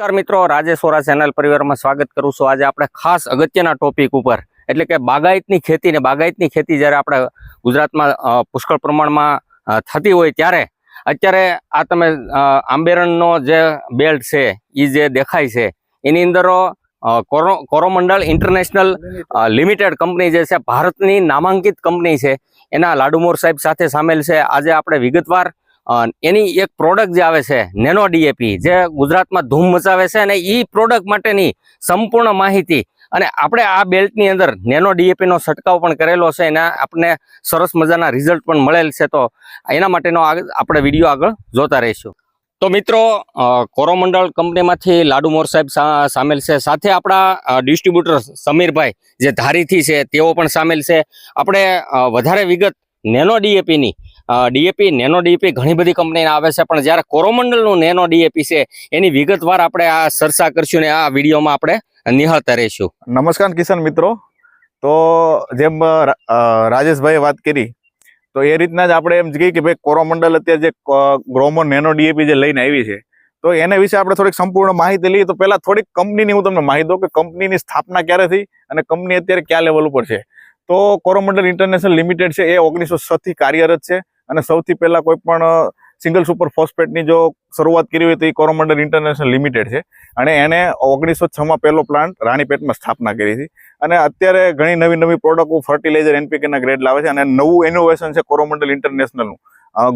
નમસ્કાર મિત્રો રાજેશ્વરા ચેનલ પરિવારમાં સ્વાગત કરું છું. આજે આપણે ખાસ અગત્યના ટોપિક ઉપર, એટલે કે બાગાયતની ખેતી ને બાગાયતની ખેતી જ્યારે આપણે ગુજરાતમાં પુષ્કળ પ્રમાણમાં થતી હોય ત્યારે, અત્યારે આ તમે આંબેરણનો જે બેલ્ટ છે એ જે દેખાય છે, એની અંદર કોરો કોરોમંડળ ઇન્ટરનેશનલ લિમિટેડ કંપની જે છે, ભારતની નામાંકિત કંપની છે. એના લાડુમોર સાહેબ સાથે સામેલ છે. આજે આપણે વિગતવાર એની એક પ્રોડક્ટ જે આવે છે નેનો ડીએપી જે ગુજરાતમાં ધૂમ મચાવે છે અને એ પ્રોડક્ટ માટેની સંપૂર્ણ માહિતી. અને આપણે આ બેલ્ટની અંદર નેનો ડીએપીનો છંટકાવ પણ કરેલો છે, એના આપણને સરસ મજાના રિઝલ્ટ પણ મળેલ છે. તો એના માટેનો આપણે વીડિયો આગળ જોતા રહીશું. તો મિત્રો કોરોમંડળ કંપનીમાંથી લાડુ મોર સાહેબ સામેલ છે. સાથે આપણા ડિસ્ટ્રીબ્યુટર સમીરભાઈ જે ધારીથી છે, તેઓ પણ સામેલ છે. આપણે વધારે વિગત નેનો ડીએપીની ડીએપી, નેનો ડીએપી ઘણી બધી કંપનીના આવે છે. પણ જ્યારે કોરોમંડલનું નેનો ડીએપી છે, એની વિગતવાર આપણે આ ચર્ચા કરશું ને આ વિડીયોમાં આપણે નિહાળતા રહીશું. નમસ્કાર કિસાન મિત્રો. તો જેમ રાજેશભાઈએ વાત કરી, તો એ રીતના જ આપણે એમ કહીએ કે ભાઈ કોરોમંડલ અત્યારે જે ગ્રોમોન નેનો ડીએપી જે લઈને આવી છે, તો એના વિશે આપણે થોડીક સંપૂર્ણ માહિતી લઈએ. તો પહેલાં થોડીક કંપનીની હું તમને માહિતી દઉં કે કંપનીની સ્થાપના ક્યારે થઈ અને કંપની અત્યારે કયા લેવલ ઉપર છે. તો કોરોમંડલ ઇન્ટરનેશનલ લિમિટેડ છે એ ઓગણીસો છથી કાર્યરત છે. અને સૌથી પહેલાં કોઈ પણ સિંગલ સુપર ફોસ્ફેટની જો શરૂઆત કરી હોય તો એ કોરોમંડલ ઇન્ટરનેશનલ લિમિટેડ છે. અને એને ઓગણીસો છમાં પહેલો પ્લાન્ટ રાણીપેટમાં સ્થાપના કરી હતી. અને અત્યારે ઘણી નવી નવી પ્રોડક્ટો, ફર્ટિલાઇઝર, એનપીકેના ગ્રેડ લાવે છે અને નવું ઇનોવેશન છે કોરોમંડલ ઇન્ટરનેશનલનું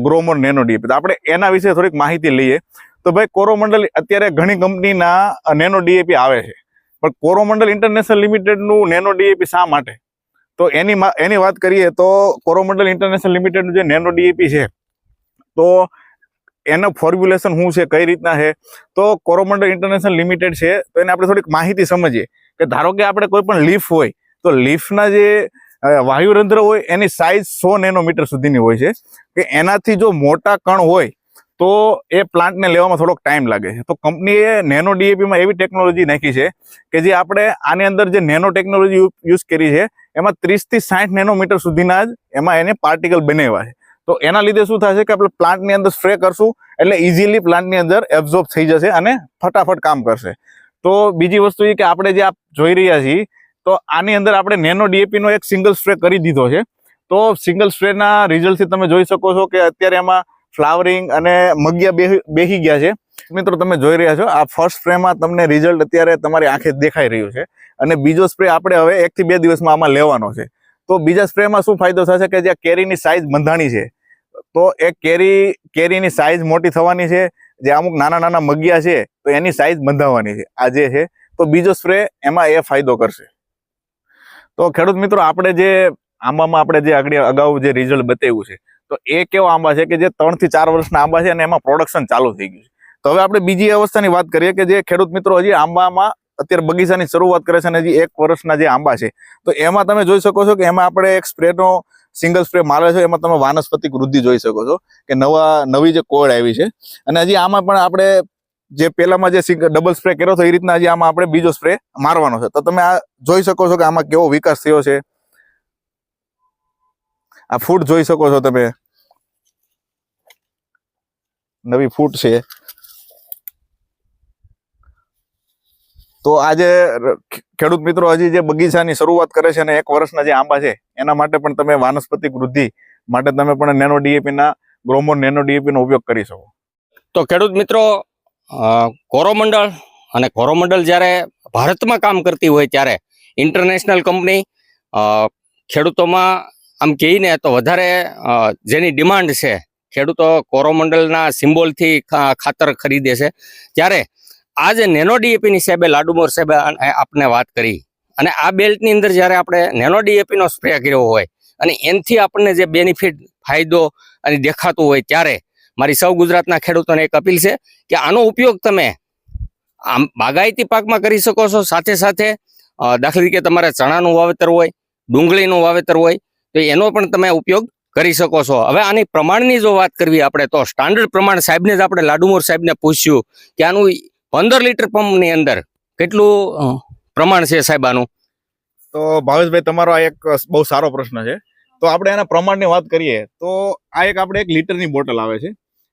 ગ્રોમોર નેનો ડીએપી આપણે એના વિશે થોડીક માહિતી લઈએ. તો ભાઈ, કોરોમંડલ અત્યારે ઘણી કંપનીના નેનો ડીએપી આવે છે. પણ કોરોમંડલ ઇન્ટરનેશનલ લિમિટેડનું નેનો ડીએપી શા માટે? તો એની એની વાત કરીએ તો કોરોમંડલ ઇન્ટરનેશનલ લિમિટેડનું જે નેનો ડીએપી છે, તો એનું ફોર્મ્યુલેશન શું છે, કઈ રીતના છે? તો કોરોમંડલ ઇન્ટરનેશનલ લિમિટેડ છે, તો એને આપણે થોડીક માહિતી સમજીએ કે ધારો કે આપણે કોઈ પણ લીફ હોય, તો લીફના જે વાયુરંધ્ર હોય એની સાઇઝ સો નેનોમીટર સુધીની હોય છે, કે એનાથી જો મોટા કણ હોય તો એ પ્લાન્ટને લેવામાં થોડોક ટાઈમ લાગે છે. તો કંપનીએ નેનો ડીએપીમાં એવી ટેકનોલોજી નાખી છે કે જે આપણે આની અંદર જે નેનો ટેકનોલોજી યુઝ કરી છે, એમાં ત્રીસથી સાઠ નેનોમીટર સુધીના જ એમાં એને પાર્ટિકલ બનાવ્યા છે. તો એના લીધે શું થશે કે આપણે પ્લાન્ટની અંદર સ્પ્રે કરશું, એટલે ઇઝીલી પ્લાન્ટની અંદર એબ્ઝોર્બ થઈ જશે અને ફટાફટ કામ કરશે. તો બીજી વસ્તુ એ કે આપણે જે આપ જોઈ રહ્યા છીએ, તો આની અંદર આપણે નેનો ડીએપીનો એક સિંગલ સ્પ્રે કરી દીધો છે. તો સિંગલ સ્પ્રેના રિઝલ્ટથી તમે જોઈ શકો છો કે અત્યારે એમાં ફ્લાવરિંગ અને મગિયા બેહી ગયા છે. મિત્રો, તમે જોઈ રહ્યા છો, આ ફર્સ્ટ સ્પ્રેમાં તમને રિઝલ્ટ અત્યારે તમારી આંખે દેખાઈ રહ્યું છે. અને બીજો સ્પ્રે આપણે હવે એકથી બે દિવસમાં આમાં લેવાનો છે. તો બીજા સ્પ્રેમાં શું ફાયદો થશે કે જે કેરીની સાઇઝ બંધાણી છે. તો એ કેરી, કેરીની સાઇઝ મોટી થવાની છે, જે અમુક નાના નાના મગિયા છે, તો એની સાઇઝ બંધાવવાની છે. આ જે છે, તો બીજો સ્પ્રે એમાં એ ફાયદો કરશે. તો ખેડૂત મિત્રો, આપણે જે આંબામાં આપણે જે આગળ અગાઉ જે રિઝલ્ટ બતાવ્યું છે તો એ કેવો આંબા છે કે જે ત્રણથી ચાર વર્ષના આંબા છે અને એમાં પ્રોડક્શન ચાલુ થઈ ગયું છે. તો હવે આપણે બીજી અવસ્થાની વાત કરીએ કે જે ખેડૂત મિત્રો હજી આંબામાં અત્યારે બગીચાની શરૂઆત કરે છે અને હજી એક વર્ષના જે આંબા છે. તો એમાં તમે જોઈ શકો છો કે એમાં આપણે એક સ્પ્રેનો સિંગલ સ્પ્રે મારે છે, એમાં તમે વાનસ્પતિક વૃદ્ધિ જોઈ શકો છો કે નવા, નવી જે કોળ આવી છે. અને હજી આમાં પણ આપણે જે પહેલામાં જે ડબલ સ્પ્રે કર્યો હતો, એ રીતના હજી આમાં આપણે બીજો સ્પ્રે મારવાનો છે. તો તમે આ જોઈ શકો છો કે આમાં કેવો વિકાસ થયો છે. આ ફૂડ જોઈ શકો છો તમે. નવી ફૂટ છે. તો આજે ખેડૂત મિત્રો હજી જે બગીચાની શરૂઆત કરે છે અને એક વર્ષના જે આંબા છે, એના માટે પણ તમે વાનસ્પતિક વૃદ્ધિ માટે તમે પણ નેનો ડીએપીના ગ્રોમોન નેનો ડીએપી નો ઉપયોગ કરી શકો. તો ખેડૂત મિત્રો કોરોમંડળ અને કોરોમંડળ જ્યારે ભારતમાં કામ કરતી હોય ત્યારે ઇન્ટરનેશનલ કંપની ખેડૂતોમાં આમ કહીને તો વધારે જેની ડિમાન્ડ છે ખેડૂતો કોરોમંડલના સિમ્બોલથી ખાતર ખરીદે છે. ત્યારે આ જે નેનો ડીએપીની સાહેબે, લાડુમોર સાહેબે આપણે વાત કરી. અને આ બેલ્ટની અંદર જ્યારે આપણે નેનો ડીએપીનો સ્પ્રે કર્યો હોય અને એનથી આપણને જે બેનિફિટ, ફાયદો અને દેખાતું હોય ત્યારે મારી સૌ ગુજરાતના ખેડૂતોને એક અપીલ છે કે આનો ઉપયોગ તમે આમ બાગાયતી પાકમાં કરી શકો છો. સાથે સાથે દાખલા તરીકે તમારે ચણાનું વાવેતર હોય, ડુંગળીનું વાવેતર હોય, તો એનો પણ તમે ઉપયોગ કરી શકો છો. હવે આની પ્રમાણની જો વાત કરવી આપણે, તો સ્ટાન્ડર્ડ પ્રમાણ સાહેબને જ આપણે લાડુમોર સાહેબને પૂછ્યું કે આનું પંદર લીટર પંપની અંદર કેટલું પ્રમાણ છે સાહેબ તો ભાવેશભાઈ, તમારો આ એક બહુ સારો પ્રશ્ન છે. તો આપણે એના પ્રમાણની વાત કરીએ, તો આ એક આપણે એક લીટરની બોટલ આવે છે.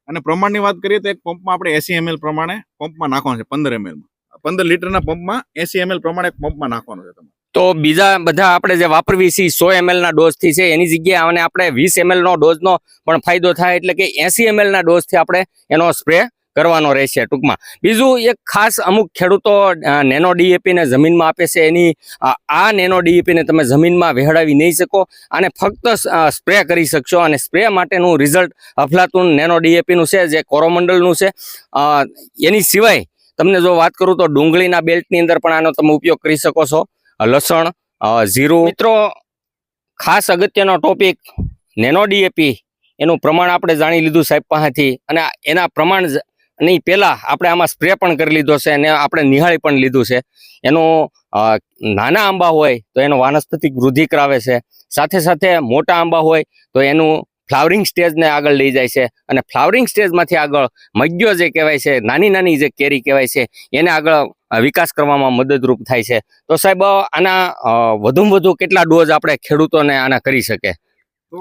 અને પ્રમાણની વાત કરીએ, તો એક પંપમાં આપણે એસી એમએલ પ્રમાણે પંપમાં નાખવાનું છે, પંદર એમએલમાં. પંદર લીટરના પંપમાં એસી એમએલ પ્રમાણે એક પંપમાં નાખવાનું છે તમારે. તો બીજા બધા આપણે જે વાપરવી છીએ સો એમએલ ના ડોઝથી છે. એની જગ્યાએ આને આપણે વીસ એમએલ નો ડોઝ નો પણ ફાયદો થાય એટલે કે એસી એમએલ ના ડોઝથી આપણે એનો સ્પ્રે કરવાનો રહેશે ટૂંકમાં. બીજું એક ખાસ અમુક ખેડૂતો નેનો ડીએપીને જમીનમાં આપે છે. એની આ નેનો ડીએપીને તમે જમીનમાં વહેડાવી નહીં શકો અને ફક્ત સ્પ્રે કરી શકશો અને સ્પ્રે માટેનું રિઝલ્ટ અફલાતુન નેનો ડીએપીનું છે, જે કોરોમંડલનું છે. એની સિવાય તમને જો વાત કરું તો ડુંગળીના બેલ્ટની અંદર પણ આનો તમે ઉપયોગ કરી શકો છો. લસણ જીરું. મિત્રો, ખાસ અગત્યનો ટોપિક નેનો ડીએપી એનું પ્રમાણ આપણે જાણી લીધું સાહેબ પાસેથી. અને એના પ્રમાણ જ- ની પહેલા આપણે આમાં સ્પ્રે પણ કરી લીધો છે અને આપણે નિહાળી પણ લીધું છે. એનું નાના આંબા હોય તો એનો વાનસ્પતિક વૃદ્ધિ કરાવે છે. સાથે સાથે મોટા આંબા હોય તો એનું ફ્લાવરિંગ સ્ટેજને આગળ લઈ જાય છે અને ફ્લાવરિંગ સ્ટેજમાંથી આગળ મગ્યો જે કહેવાય છે, નાની નાની જે કેરી કહેવાય છે, એને આગળ વિકાસ કરવામાં મદદરૂપ થાય છે. તો સાહેબ, આના વધુમાં વધુ કેટલા ડોઝ આપણે ખેડૂતોને આના કરી શકે તો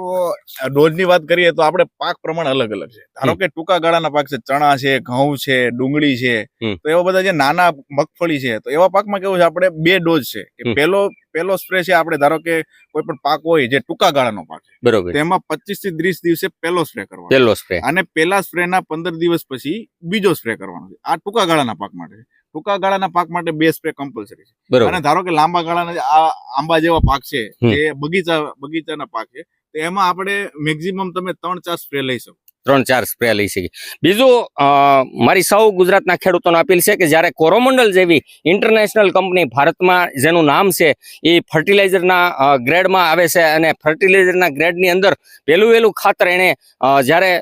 ડોઝની વાત કરીએ તો આપણે પાક પ્રમાણ અલગ અલગ છે. ધારો કે ટૂંકા ગાળાના પાક છે ચણા છે ઘઉં છે ડુંગળી છે તો એવા બધા જે નાના મગફળી છે તો એવા પાકમાં કેવું છે આપણે બે ડોઝ છે. કે. પહેલો પહેલો સ્પ્રે છે આપણે ધારો કે કોઈ પણ પાક હોય જે ટૂંકા ગાળાનો પાક છે બરોબર. તેમાં પચીસથી ત્રીસ દિવસે પહેલો સ્પ્રે કરવાનો પેલો સ્પ્રે અને પેલા સ્પ્રેના પંદર દિવસ પછી બીજો સ્પ્રે કરવાનો છે. આ ટૂંકા ગાળાના પાક માટે ટૂંકા ગાળાના પાક માટે બે સ્પ્રે કમ્પલસરી છે. અને ધારો કે લાંબા ગાળાના આ આંબા જેવા પાક છે એ જે બગીચા બગીચાના પાક છે તો એમાં આપણે મેક્સિમમ તમે ત્રણ ચાર સ્પ્રે લઈ શકો. ત્રણ ચાર સ્પ્રે લઈ શકીએ. બીજું મારી સૌ ગુજરાતના ખેડૂતોને અપીલ છે કે જ્યારે કોરોમંડલ જેવી ઇન્ટરનેશનલ કંપની ભારતમાં જેનું નામ છે, એ ફર્ટિલાઇઝરના ગ્રેડમાં આવે છે અને ફર્ટિલાઇઝરના ગ્રેડની અંદર પહેલું વહેલું ખાતર એણે જ્યારે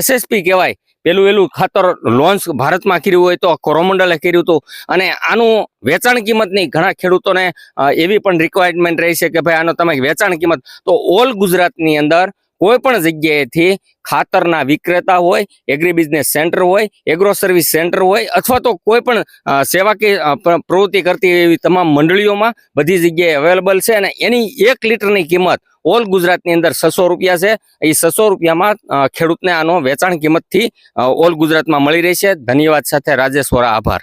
એસએસપી કહેવાય પેલું પેલું ખાતર લોન્ચ ભારતમાં કર્યું હોય તો કોરોમંડલે કર્યું હતું. અને આનું વેચાણ કિંમતની ઘણા ખેડૂતોને એવી પણ રિક્વાયરમેન્ટ રહી છે કે ભાઈ આનો તમે વેચાણ કિંમત, તો ઓલ ગુજરાતની અંદર કોઈ પણ જગ્યાએથી ખાતરના વિક્રેતા હોય એગ્રી બિઝનેસ સેન્ટર હોય એગ્રો સર્વિસ સેન્ટર હોય, અથવા તો કોઈ પણ સેવા કે પ્ર- પ્રવૃત્તિ કરતી એવી તમામ મંડળીઓમાં બધી જગ્યાએ અવેલેબલ છે અને એની એક લીટરની કિંમત ઓલ ગુજરાતની અંદર છસો રૂપિયા છે. એ છસો રૂપિયામાં ખેડૂતને આનો વેચાણ કિંમતથી ઓલ ગુજરાતમાં મળી રહેશે ધન્યવાદ સાથે રાજેશ્વરા આભાર.